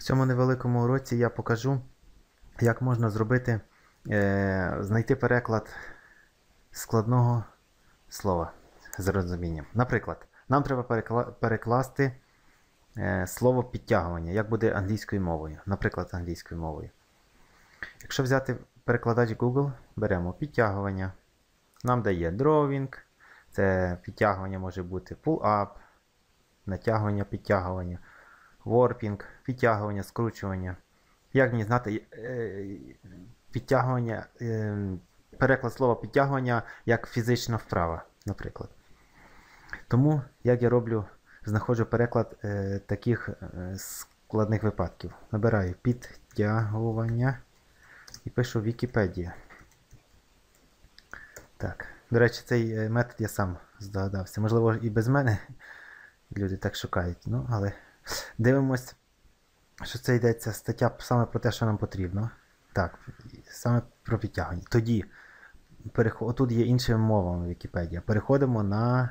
В цьому невеликому уроці я покажу, як можна зробити, е, знайти переклад складного слова з розумінням. Наприклад, нам треба перекла- перекласти е, слово підтягування, як буде англійською мовою. Наприклад, англійською мовою. Якщо взяти перекладач Google, беремо підтягування. Нам дає drawing, це підтягування може бути pull-up, натягування, підтягування, warping, підтягування, скручування. Як мені знати е, підтягування, е, переклад слова підтягування як фізична вправа, наприклад. Тому, як я роблю, знаходжу переклад е, таких складних випадків. Набираю підтягування і пишу Вікіпедія. Так. До речі, цей метод я сам здогадався. Можливо, і без мене люди так шукають. Ну, але дивимось, що це йдеться стаття саме про те, що нам потрібно. Так, саме про підтягування. Тоді, переход... отут є іншими мовами Вікіпедія. Переходимо на.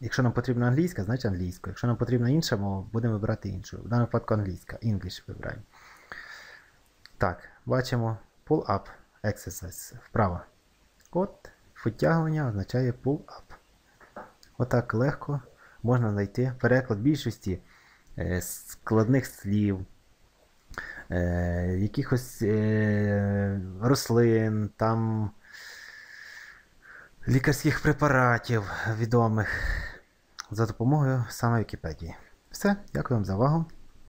Якщо нам потрібна англійська, значить англійська. Якщо нам потрібна інша мова, будемо вибирати іншу. В даному випадку англійська. English вибираємо. Так, бачимо pull up exercise. Вправо. От, підтягування означає pull up. Отак легко можна знайти переклад більшості складних слів, е, якихось е, рослин, там лікарських препаратів відомих за допомогою саме Вікіпедії. Все, дякую вам за увагу.